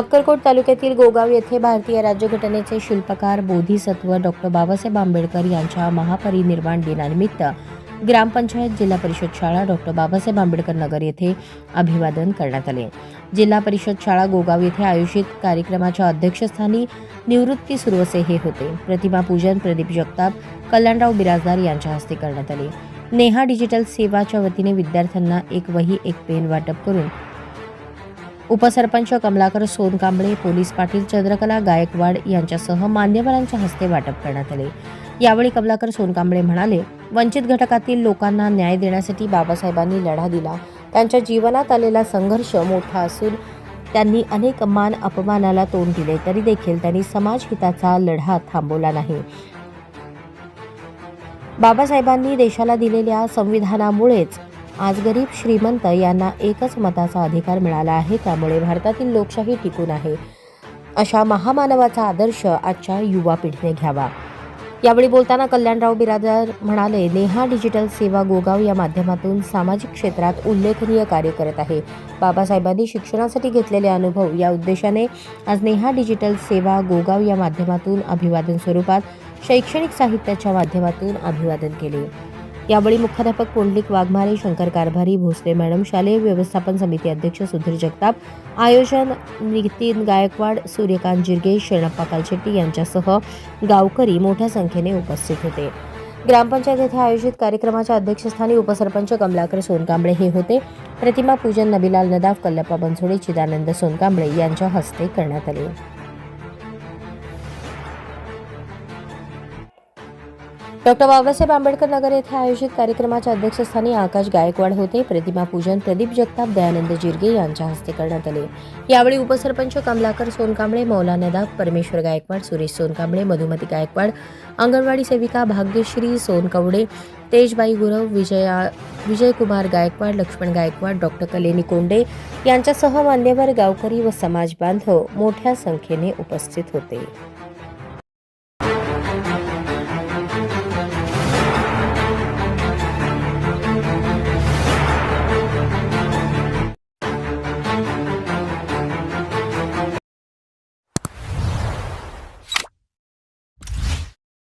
अक्कलकोट तालुक्यातील गोगाव येथे भारतीय राज्यघटनेचे शिल्पकार बोधिसत्व डॉक्टर बाबासाहेब आंबेडकर यांच्या महापरिनिर्वाण दिनानिमित्त ग्रामपंचायत जिल्हा परिषद शाळा डॉक्टर बाबासाहेब आंबेडकर नगर येथे अभिवादन करण्यात आले. जिल्हा परिषद शाळा गोगाव येथे आयोजित कार्यक्रमाच्या अध्यक्षस्थानी निवृत्ती सुरवसे हे होते. प्रतिमा पूजन प्रदीप जगताप कल्याणराव बिराजदार यांच्या हस्ते करण्यात आले. नेहा डिजिटल सेवाच्या वतीने विद्यार्थ्यांना एक वही एक पेन वाटप करून उपसरपंच कमलाकर सोनकांबळे पोलीस पाटील चंद्रकला गायकवाड यांच्यासह मान्यवरांच्या हस्ते वाटप करण्यात आले. यावेळी कमलाकर सोनकांबळे म्हणाले वंचित घटकातील लोकांना न्याय देण्यासाठी बाबासाहेबांनी लढा दिला. त्यांच्या जीवनात आलेला संघर्ष मोठा असून त्यांनी अनेक मान अपमानाला तोंड दिले तरी देखील त्यांनी समाज हिताचा लढा थांबवला नाही. बाबासाहेबांनी देशाला दिलेल्या संविधानामुळेच आज गरीब श्रीमंत यांना एकच मताचा अधिकार मिळाला आहे त्यामुळे भारतातील लोकशाही टिकून आहे. अशा महामानवाचा आदर्श आजच्या युवा पिढीने घ्यावा. यावेळी बोलताना कल्याणराव बिरादर म्हणाले नेहा डिजिटल सेवा गोगाव या माध्यमातून सामाजिक क्षेत्रात उल्लेखनीय कार्य करत आहे. बाबासाहेबांनी शिक्षणासाठी घेतलेले अनुभव या उद्देशाने आज नेहा डिजिटल सेवा गोगाव या माध्यमातून अभिवादन स्वरूपात शैक्षणिक साहित्याच्या माध्यमातून अभिवादन केले. यावेळी मुख्याध्यापक पुंडलिक वाघमारे शंकर कारभारी भोसले मॅडम शालेय व्यवस्थापन समिती अध्यक्ष सुधीर जगताप आयोजन नितीन गायकवाड सूर्यकांत जिरगे शरणप्पा कालशेट्टी यांच्यासह गावकरी मोठ्या संख्येने उपस्थित होते. ग्रामपंचायत येथे आयोजित कार्यक्रमाच्या अध्यक्षस्थानी उपसरपंच कमलाकर सोनकांबळे हे होते. प्रतिमा पूजन नबीलाल नदाफ कल्लप्पा बनसोडे चिदानंद सोनकांबळे यांच्या हस्ते करण्यात आले. डॉक्टर बाबासाहेब आंबेडकर नगर येथे आयोजित कार्यक्रमाच्या अध्यक्षस्थानी आकाश गायकवाड होते. प्रतिमा पूजन प्रदीप जगताप दयानंद जिरगे यांच्या हस्ते करण्यात आले. यावेळी उपसरपंच कमलाकर सोनकांबळे मौलाना दाब परमेश्वर गायकवाड सुरेश सोनकांबळे मधुमती गायकवाड अंगणवाडी सेविका भाग्यश्री सोनकवडे तेजबाई गुरव विजया विजयकुमार गायकवाड लक्ष्मण गायकवाड डॉक्टर कलेनी कोंडे यांच्यासह मान्यवर गावकरी व समाज बांधव मोठ्या संख्येने उपस्थित होते.